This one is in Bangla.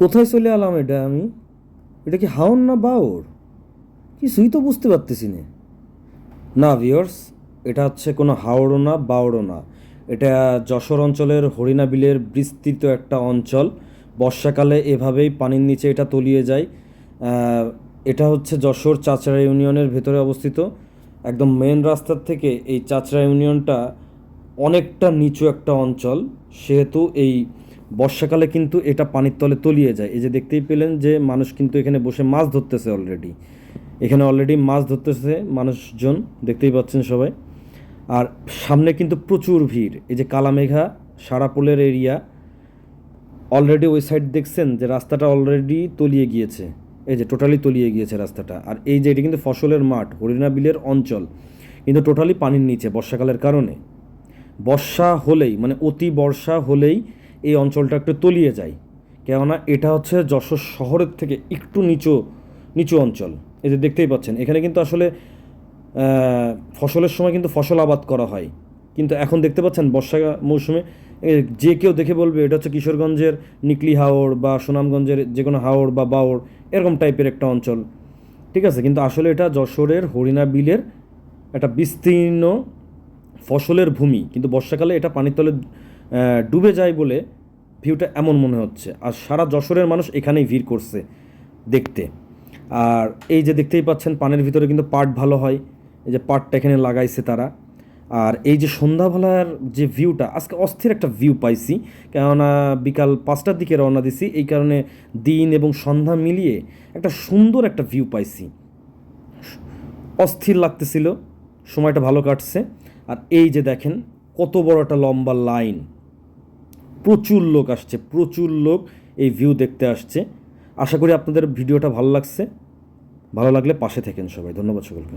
কোথায় চলে এলাম এটা আমি? এটা কি হাওন না বাওর কিছুই তো বুঝতে পারতেছি না। ভিওর্স এটা হচ্ছে কোনো হাওড়ও না বাওড়ও না। এটা যশোর অঞ্চলের হরিণা বিলের বিস্তৃত একটা অঞ্চল। বর্ষাকালে এভাবেই পানির নিচে এটা তলিয়ে যায়। এটা হচ্ছে যশোর চাচড়া ইউনিয়নের ভেতরে অবস্থিত। একদম মেন রাস্তার থেকে এই চাচড়া ইউনিয়নটা অনেকটা নিচু একটা অঞ্চল। সেহেতু এই বর্ষাকালে কিন্তু এটা পানির তলে তলিয়ে যায়। এই যে দেখতেই পেলেন যে মানুষ কিন্তু এখানে বসে মাছ ধরতেছে অলরেডি এখানে অলরেডি মাছ ধরতেছে মানুষজন, দেখতেই পাচ্ছেন সবাই। আর সামনে কিন্তু প্রচুর ভিড়। এই যে কালামেঘা, সারাপোলের এরিয়া অলরেডি ওই সাইড দেখছেন যে রাস্তাটা অলরেডি তলিয়ে গিয়েছে। এই যে টোটালি তলিয়ে গিয়েছে রাস্তাটা। আর এই যে এটা কিন্তু ফসলের মাঠ, হরিণা বিলের অঞ্চল। কিন্তু টোটালি পানির নিচে বর্ষাকালের কারণে। বর্ষা হলেই মানে অতি বর্ষা হলেই এই অঞ্চলটা একটু তলিয়ে যায়। কেননা এটা হচ্ছে যশোর শহরের থেকে একটু নিচু নিচু অঞ্চল। এই যে দেখতেই পাচ্ছেন, এখানে কিন্তু আসলে ফসলের সময় কিন্তু ফসল আবাদ করা হয়। কিন্তু এখন দেখতে পাচ্ছেন বর্ষা মৌসুমে যে কেউ দেখে বলবে এটা হচ্ছে কিশোরগঞ্জের নিকলি হাওড় বা সুনামগঞ্জের যে কোনো হাওড় বা বাওড় এরকম টাইপের একটা অঞ্চল। ঠিক আছে, কিন্তু আসলে এটা যশোরের হরিণা বিলের একটা বিস্তীর্ণ ফসলের ভূমি। কিন্তু বর্ষাকালে এটা পানির তলে ডুবে যায় বলে ভিউটা এমন মনে হচ্ছে। আর সারা যশোরের মানুষ এখানেই ভিড় করছে দেখতে। আর এই যে দেখতেই পাচ্ছেন, পানের ভিতরে কিন্তু পাট ভালো হয়। এই যে পাটটা এখানে লাগাইছে তারা। আর এই যে সন্ধ্যাবেলার যে ভিউটা আজকে অস্থির একটা ভিউ পাইছি। কেননা বিকাল পাঁচটার দিকে রওনা দিছি। এই কারণে দিন এবং সন্ধ্যা মিলিয়ে একটা সুন্দর একটা ভিউ পাইছি। অস্থির লাগতেছিল। সময়টা ভালো কাটছে। আর এই যে দেখেন, কত বড় একটা লম্বা লাইন প্রচুর লোক আসছে, প্রচুর লোক এই ভিউ দেখতে আসছে। আশা করি আপনাদের ভিডিওটা ভালো লাগছে। ভালো লাগলে পাশে থাকেন সবাই। ধন্যবাদ সকলকে।